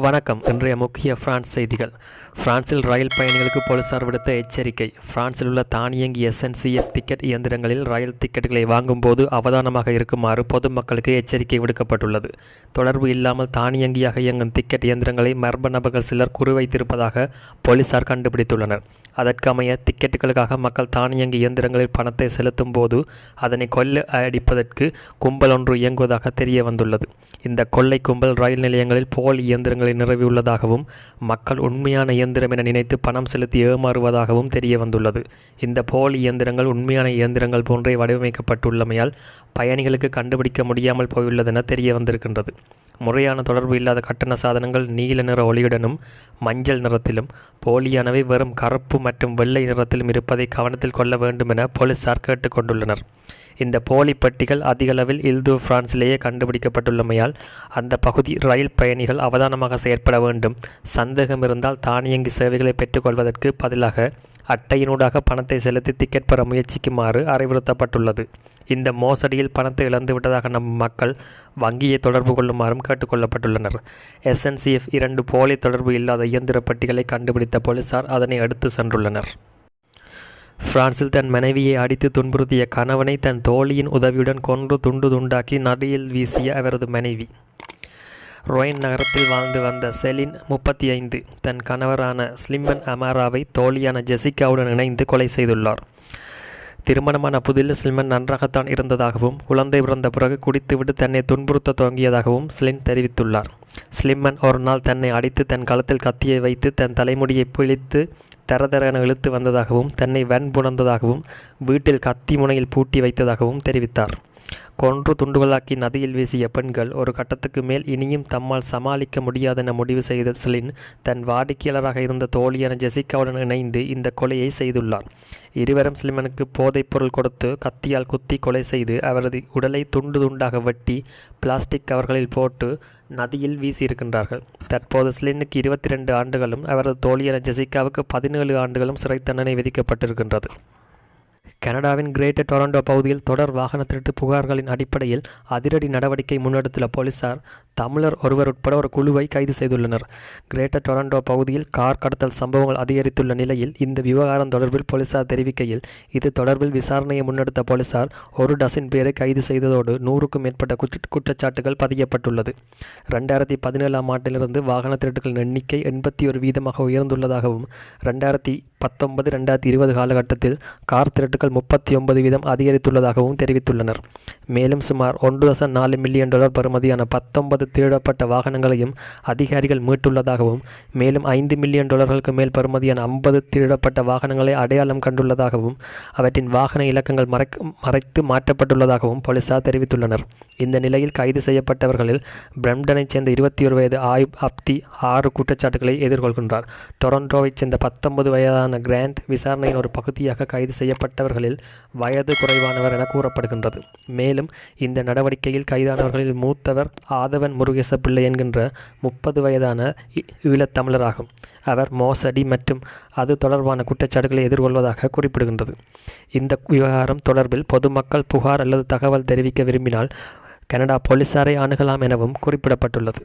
வணக்கம். இன்றைய முக்கிய பிரான்ஸ் செய்திகள். பிரான்சில் ரயில் பயணிகளுக்கு போலீசார் விடுத்த எச்சரிக்கை. பிரான்சில் உள்ள தானியங்கி எஸ்என்சிஎஃப் டிக்கெட் இயந்திரங்களில் ரயில் டிக்கெட்டுகளை வாங்கும்போது அவதானமாக இருக்குமாறு பொதுமக்களுக்கு எச்சரிக்கை விடுக்கப்பட்டுள்ளது. தொடர்பு இல்லாமல் தானியங்கியாக இயங்கும் டிக்கெட் இயந்திரங்களை மர்ம நபர்கள் சிலர் குறிவைத்திருப்பதாக போலீசார் கண்டுபிடித்துள்ளனர். அதற்கமைய டிக்கெட்டுகளுக்காக மக்கள் தானியங்கி இயந்திரங்களில் பணத்தை செலுத்தும் போது அதனை கொல்ல அடிப்பதற்கு கும்பல் ஒன்று இயங்குவதாக தெரிய வந்துள்ளது இந்த கொள்ளை கும்பல் ரயில் நிலையங்களில் போலி இயந்திரங்களை நிறுவியுள்ளதாகவும் மக்கள் உண்மையான இயந்திரம் என நினைத்து பணம் செலுத்தி ஏமாறுவதாகவும் தெரிய வந்துள்ளது இந்த போலி இயந்திரங்கள் உண்மையான இயந்திரங்கள் போன்றே வடிவமைக்கப்பட்டுள்ளமையால் பயணிகளுக்கு கண்டுபிடிக்க முடியாமல் போயுள்ளதென தெரிய வந்திருக்கின்றது முறையான தொடர்பு இல்லாத கட்டண சாதனங்கள் நீல நிற ஒளியுடனும் மஞ்சள் நிறத்திலும் போலியானவை வெறும் கருப்பு மற்றும் வெள்ளை நிறத்திலும் இருப்பதை கவனத்தில் கொள்ள வேண்டும் என போலீசார் கேட்டுக்கொண்டுள்ளனர் இந்த போலி பட்டிகள் அதிகளவில் இல்து பிரான்சிலேயே கண்டுபிடிக்கப்பட்டுள்ளமையால் அந்த பகுதி ரயில் பயணிகள் அவதானமாக செயற்பட வேண்டும். சந்தேகம் இருந்தால் தானியங்கி சேவைகளை பெற்றுக்கொள்வதற்கு பதிலாக அட்டையினூடாக பணத்தை செலுத்தி டிக்கெட் பெற முயற்சிக்குமாறு அறிவுறுத்தப்பட்டுள்ளது. இந்த மோசடியில் பணத்தை இழந்து விட்டதாக நம் மக்கள் வங்கியை தொடர்பு கொள்ளுமாறும் கேட்டுக்கொள்ளப்பட்டுள்ளனர். எஸ்என்சிஎஃப் இரண்டு போலி தொடர்பு இல்லாத இயந்திர பட்டிகளை கண்டுபிடித்த போலீசார் அதனை அடுத்து சென்றுள்ளனர். பிரான்சில் தன் மனைவியை அடித்து துன்புறுத்திய கணவனை தன் தோழியின் உதவியுடன் கொன்று துண்டு துண்டாக்கி நடியில் வீசிய அவரது மனைவி. ரோயின் நகரத்தில் வாழ்ந்து வந்த செலின் முப்பத்தி ஐந்து தன் கணவரான ஸ்லிம்மன் அமாராவை தோழியான ஜெசிகாவுடன் இணைந்து கொலை செய்துள்ளார். திருமணமான புதில் ஸ்லிமன் நன்றாகத்தான் இருந்ததாகவும் குழந்தை பிறந்த பிறகு குடித்துவிட்டு தன்னை துன்புறுத்த துவங்கியதாகவும் ஸ்லின் தெரிவித்துள்ளார். ஸ்லிம்மன் ஒரு நாள் தன்னை அடித்து தன் களத்தில் கத்தியை வைத்து தன் தலைமுடியை பிழித்து தரதரென இழுத்து வந்ததாகவும் தன்னை வன்புணர்ந்ததாகவும் வீட்டில் கத்தி முனையில் பூட்டி வைத்ததாகவும் தெரிவித்தார். கொன்று துண்டுகளாக்கி நதியில் வீசிய பெண்கள் ஒரு கட்டத்துக்கு மேல் இனியும் தம்மால் சமாளிக்க முடியாதென முடிவு செய்த ஸ்லின் தன் வாடிக்கையாளராக இருந்த தோழியான ஜெசிகாவுடன் இணைந்து இந்த கொலையை செய்துள்ளார். இருவரும் சிலிமனுக்கு போதைப்பொருள் கொடுத்து கத்தியால் குத்தி கொலை செய்து அவரது உடலை துண்டு துண்டாக வெட்டி பிளாஸ்டிக் கவர்களில் போட்டு நதியில் வீசியிருக்கின்றார்கள். தற்போது ஸ்லின்னுக்கு இருபத்தி ரெண்டு ஆண்டுகளும் அவரது தோழியான ஜெசிகாவுக்கு பதினேழு ஆண்டுகளும் சிறை தண்டனை விதிக்கப்பட்டிருக்கின்றது. கனடாவின் கிரேட்டர் டொரண்டோ பகுதியில் தொடர் வாகன திருட்டு புகார்களின் அடிப்படையில் அதிரடி நடவடிக்கை முன்னெடுத்துள்ள போலீசார் தமிழர் ஒருவர் உட்பட ஒரு குழுவை கைது செய்துள்ளனர். கிரேட்டர் டொரண்டோ பகுதியில் கார் கடத்தல் சம்பவங்கள் அதிகரித்துள்ள நிலையில் இந்த விவகாரம் தொடர்பில் போலீசார் தெரிவிக்கையில் இது தொடர்பில் விசாரணையை முன்னெடுத்த போலீசார் ஒரு டசின் பேரை கைது செய்ததோடு நூறுக்கும் மேற்பட்ட குற்றச்சாட்டுகள் பதியப்பட்டுள்ளது. ரெண்டாயிரத்தி பதினேழாம் ஆண்டிலிருந்து வாகன திருட்டுகளின் எண்ணிக்கை எண்பத்தி ஒரு வீதமாக உயர்ந்துள்ளதாகவும் ரெண்டாயிரத்தி பத்தொன்பது ரெண்டாயிரத்தி இருபது காலகட்டத்தில் கார் திருட்டுகள் முப்பத்தி ஒன்பது வீதம் அதிகரித்துள்ளதாகவும் தெரிவித்துள்ளனர். மேலும் சுமார் ஒன்று தசம் நாலு மில்லியன் டாலர் பெறுமதியான பத்தொன்பது திருடப்பட்ட வாகனங்களையும் அதிகாரிகள் மீட்டுள்ளதாகவும் மேலும் ஐந்து மில்லியன் டாலர்களுக்கு மேல் பெறுமதியான ஐம்பது திருடப்பட்ட வாகனங்களை அடையாளம் கண்டுள்ளதாகவும் அவற்றின் வாகன இலக்கங்கள் மறைக்க மறைத்து மாற்றப்பட்டுள்ளதாகவும் போலீசார் தெரிவித்துள்ளனர். இந்த நிலையில் கைது செய்யப்பட்டவர்களில் பிரம்டனைச் சேர்ந்த இருபத்தி ஒரு வயது ஆயுப் அப்தி ஆறு குற்றச்சாட்டுகளை எதிர்கொள்கின்றார். டொரண்டோவைச் சேர்ந்த பத்தொன்பது வயதான கிராண்ட் விசாரணையின் ஒரு பகுதியாக கைது செய்யப்பட்டவர்களில் வயது குறைவானவர் என கூறப்படுகின்றது. மேலும் இந்த நடவடிக்கையில் கைதானவர்களில் மூத்தவர் ஆதவன் முருகேச பிள்ளை என்கின்ற முப்பது வயதான ஈழத்தமிழராகும். அவர் மோசடி மற்றும் அது தொடர்பான குற்றச்சாட்டுகளை எதிர்கொள்வதாக குறிப்பிடுகின்றது. இந்த விவகாரம் தொடர்பில் பொதுமக்கள் புகார் அல்லது தகவல் தெரிவிக்க விரும்பினால் கனடா போலீசாரை அணுகலாம் எனவும் குறிப்பிடப்பட்டுள்ளது.